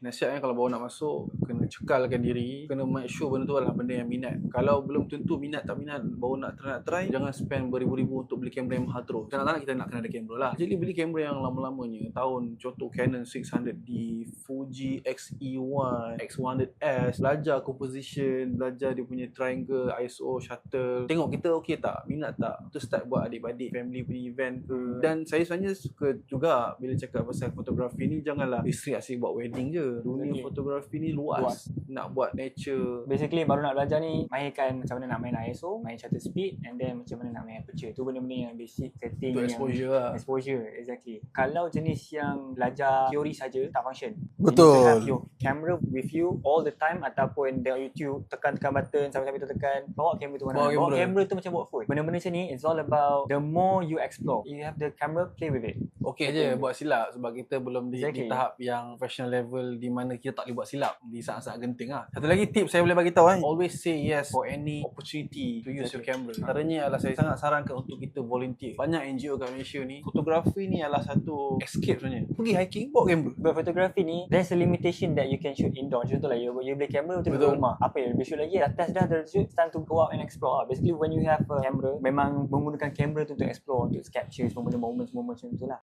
Nasihatnya kalau baru nak masuk, kena cekalkan diri. Kena make sure benda tu adalah benda yang minat. Kalau belum tentu minat tak minat, baru nak try, nak try, jangan spend beribu-ribu untuk beli kamera yang mahal terus. Kadang-kadang kita nak kena ada kamera lah. Jadi beli kamera yang lama-lamanya. Tahun contoh Canon 600D, Fuji XE1, X100S. Belajar composition, belajar dia punya triangle, ISO, shuttle. Tengok kita okey tak, minat tak. Tu start buat adik-adik, family punya event ke. Dan saya sebenarnya suka juga bila cakap pasal fotografi ni, janganlah isteri asyik buat wedding je. Dunia Okay. fotografi ni luas. Luas. Nak buat nature. Basically baru nak belajar ni Mainkan macam mana nak main ISO Main shutter speed And then macam mana nak main aperture Tu benda-benda yang basic setting Untuk yang exposure lah. Exposure, exactly. Kalau jenis yang belajar teori saja tak function. Betul. You have your camera with you all the time ataupun tengok YouTube, tekan-tekan button sampai-sampai tertekan. Bawa kamera tu mana? Bawa Bawa kamera. tu macam bawa phone. Benda-benda macam ni it's all about the more you explore. You have the camera, play with it. Okey je buat silap sebab kita belum di, Exactly. di tahap yang professional level di mana kita tak boleh buat silap di saat-saat genting lah. Satu lagi tips saya boleh bagi tahu kan. Always say yes for any opportunity to use your camera. Antaranya adalah saya sangat sarankan untuk kita volunteer. Banyak NGO kat Malaysia ni, fotografi ni adalah satu escape sebenarnya. Pergi hiking, bawa kamera. But photography ni, there's a limitation that you can shoot indoor. Contohlah, you, you beli kamera untuk Betul. Betul. rumah. Apa yang you boleh shoot lagi? Atas dah shoot, it's time to go out and explore. lah. Basically, when you have a camera, memang menggunakan kamera tu untuk explore, untuk capture semua benda moment-moment macam tu lah.